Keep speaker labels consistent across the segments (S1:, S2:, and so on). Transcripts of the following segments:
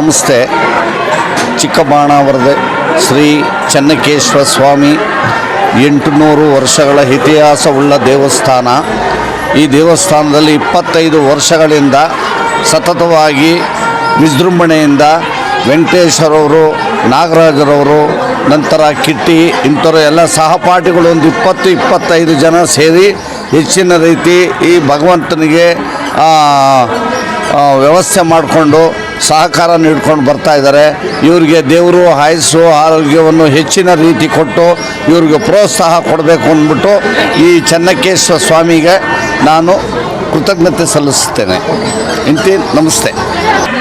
S1: ನಮಸ್ತೆ. ಚಿಕ್ಕಬಾಣಾವರದ ಶ್ರೀ ಚೆನ್ನಕೇಶ್ವರ ಸ್ವಾಮಿ. ಎಂಟುನೂರು ವರ್ಷಗಳ ಇತಿಹಾಸವುಳ್ಳ ದೇವಸ್ಥಾನ. ಈ ದೇವಸ್ಥಾನದಲ್ಲಿ ಇಪ್ಪತ್ತೈದು ವರ್ಷಗಳಿಂದ ಸತತವಾಗಿ ವಿಜೃಂಭಣೆಯಿಂದ ವೆಂಕಟೇಶ್ವರವರು, ನಾಗರಾಜರವರು, ನಂತರ ಕಿಟ್ಟಿ ಇಂಥವ್ರ ಎಲ್ಲ ಸಹಪಾಠಿಗಳು ಒಂದು ಇಪ್ಪತ್ತು, ಇಪ್ಪತ್ತೈದು ಜನ ಸೇರಿ ಹೆಚ್ಚಿನ ರೀತಿ ಈ ಭಗವಂತನಿಗೆ ವ್ಯವಸ್ಥೆ ಮಾಡಿಕೊಂಡು ಸಹಕಾರ ನೀಡ್ಕೊಂಡು ಬರ್ತಾ ಇದ್ದಾರೆ. ಇವರಿಗೆ ದೇವರು ಆಯಸ್ಸು ಆರೋಗ್ಯವನ್ನು ಹೆಚ್ಚಿನ ರೀತಿ ಕೊಟ್ಟು ಇವ್ರಿಗೆ ಪ್ರೋತ್ಸಾಹ ಕೊಡಬೇಕು ಅಂದ್ಬಿಟ್ಟು ಈ ಚೆನ್ನಕೇಶ್ವರ ಸ್ವಾಮಿಗೆ ನಾನು ಕೃತಜ್ಞತೆ ಸಲ್ಲಿಸ್ತೇನೆ ಇಂತಿ ನಮಸ್ತೆ.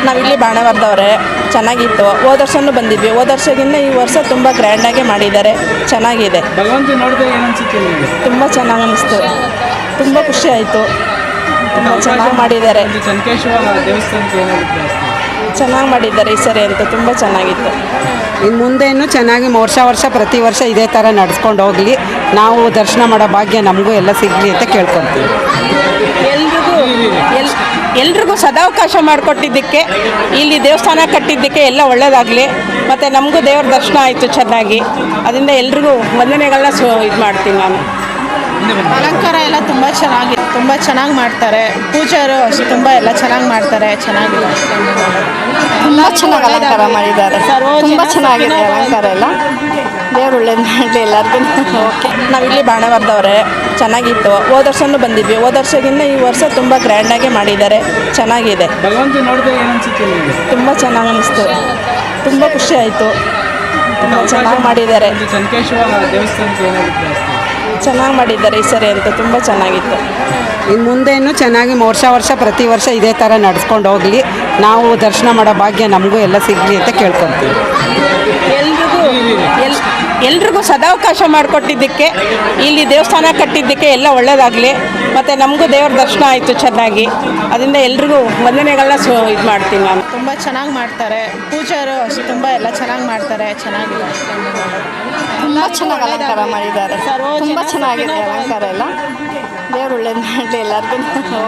S2: ನಾವಿಲ್ಲಿ ಬಾಣವರ್ದವ್ರೆ. ಚೆನ್ನಾಗಿತ್ತು. ಹೋದ ವರ್ಷನೂ ಬಂದಿದ್ವಿ. ಹೋದ ವರ್ಷದಿಂದ ಈ ವರ್ಷ ತುಂಬ ಗ್ರ್ಯಾಂಡಾಗಿ ಮಾಡಿದ್ದಾರೆ. ಚೆನ್ನಾಗಿದೆ. ತುಂಬ ಚೆನ್ನಾಗಿ ಅನಿಸ್ತು. ತುಂಬ ಖುಷಿ ಆಯಿತು. ತುಂಬ ಚೆನ್ನಾಗಿ ಮಾಡಿದ್ದಾರೆ. ಚೆನ್ನಾಗಿ ಮಾಡಿದ್ದಾರೆ ಈ ಸರಿ ಅಂತ ತುಂಬ ಚೆನ್ನಾಗಿತ್ತು.
S3: ಇನ್ನು ಮುಂದೇನು ಚೆನ್ನಾಗಿ ವರ್ಷ ವರ್ಷ ಪ್ರತಿ ವರ್ಷ ಇದೇ ಥರ ನಡೆಸ್ಕೊಂಡು ಹೋಗಲಿ. ನಾವು ದರ್ಶನ ಮಾಡೋ ಭಾಗ್ಯ ನಮಗೂ ಎಲ್ಲ ಸಿಗಲಿ ಅಂತ ಕೇಳ್ಕೊತೀವಿ
S2: ಎಲ್ರಿಗೂ ಎಲ್ ಎಲ್ರಿಗೂ ಸದಾವಕಾಶ ಮಾಡಿಕೊಟ್ಟಿದ್ದಕ್ಕೆ ಇಲ್ಲಿ ದೇವಸ್ಥಾನ ಕಟ್ಟಿದ್ದಕ್ಕೆ ಎಲ್ಲ ಒಳ್ಳೆಯದಾಗಲಿ ಮತ್ತು ನಮಗೂ ದೇವ್ರ ದರ್ಶನ ಆಯಿತು ಚೆನ್ನಾಗಿ. ಅದರಿಂದ ಎಲ್ರಿಗೂ ವಂದನೆಗಳನ್ನ ಸೊ ಇದು ಮಾಡ್ತೀನಿ ನಾನು.
S4: ಅಲಂಕಾರ ಎಲ್ಲ ತುಂಬ ಚೆನ್ನಾಗಿ ತುಂಬ ಚೆನ್ನಾಗಿ ಮಾಡ್ತಾರೆ. ಪೂಜಾರು ಅಷ್ಟು ತುಂಬ ಎಲ್ಲ ಚೆನ್ನಾಗಿ ಮಾಡ್ತಾರೆ ಚೆನ್ನಾಗಿ
S2: ತುಂಬ ಚೆನ್ನಾಗಿ ಅಲಂಕಾರ ಮಾಡಿದ್ದಾರೆ. ತುಂಬ ಚೆನ್ನಾಗಿದೆ ಅಲಂಕಾರ ಎಲ್ಲ. ದೇವ್ರು ಒಳ್ಳೇದು ಮಾಡಲಿ ಎಲ್ಲರಿಗೂ ಓಕೆ ನಾವಿಲ್ಲಿ ಬಾಣವರ್ದವ್ರೆ. ಚೆನ್ನಾಗಿತ್ತು. ಹೋದ ವರ್ಷನೂ ಬಂದಿದ್ವಿ. ಹೋದ ವರ್ಷದಿಂದ ಈ ವರ್ಷ ತುಂಬ ಗ್ರ್ಯಾಂಡಾಗಿ ಮಾಡಿದ್ದಾರೆ. ಚೆನ್ನಾಗಿದೆ. ತುಂಬ ಚೆನ್ನಾಗಿ ಅನಿಸ್ತು. ತುಂಬ ಖುಷಿ ಆಯಿತು. ತುಂಬ ಚೆನ್ನಾಗಿ ಮಾಡಿದ್ದಾರೆ. ಚೆನ್ನಾಗಿ ಮಾಡಿದ್ದಾರೆ ಈ ಸರಿ ಅಂತ ತುಂಬ ಚೆನ್ನಾಗಿತ್ತು.
S3: ಇನ್ನು ಮುಂದೇನು ಚೆನ್ನಾಗಿ ವರ್ಷ ವರ್ಷ ಪ್ರತಿ ವರ್ಷ ಇದೇ ಥರ ನಡೆಸ್ಕೊಂಡು ಹೋಗಲಿ. ನಾವು ದರ್ಶನ ಮಾಡೋ ಭಾಗ್ಯ ನಮಗೂ ಎಲ್ಲ ಸಿಗಲಿ ಅಂತ ಕೇಳ್ಕೊತೀವಿ
S2: ಎಲ್ರಿಗೂ ಎಲ್ ಎಲ್ರಿಗೂ ಸದಾವಕಾಶ ಮಾಡಿಕೊಟ್ಟಿದ್ದಕ್ಕೆ ಇಲ್ಲಿ ದೇವಸ್ಥಾನ ಕಟ್ಟಿದ್ದಕ್ಕೆ ಎಲ್ಲ ಒಳ್ಳೆಯದಾಗಲಿ ಮತ್ತು ನಮಗೂ ದೇವ್ರ ದರ್ಶನ ಆಯಿತು ಚೆನ್ನಾಗಿ. ಅದರಿಂದ ಎಲ್ರಿಗೂ ವಂದನೆಗಳನ್ನ ಸೊ ಇದು ಮಾಡ್ತೀನಿ ನಾನು.
S4: ತುಂಬ ಚೆನ್ನಾಗಿ ಮಾಡ್ತಾರೆ. ಪೂಜಾರು ಅಷ್ಟು ತುಂಬ ಎಲ್ಲ ಚೆನ್ನಾಗಿ ಮಾಡ್ತಾರೆ ಚೆನ್ನಾಗಿ.
S2: ತುಂಬ ಚೆನ್ನಾಗಿ ಅಲಂಕಾರ ಮಾಡಿದ್ದಾರೆ. ತುಂಬ ಚೆನ್ನಾಗಿದೆ ಅಲಂಕಾರ ಎಲ್ಲ. ದೇವ್ರು ಒಳ್ಳೇದು ಮಾಡಲಿ ಎಲ್ಲರಿಗೂ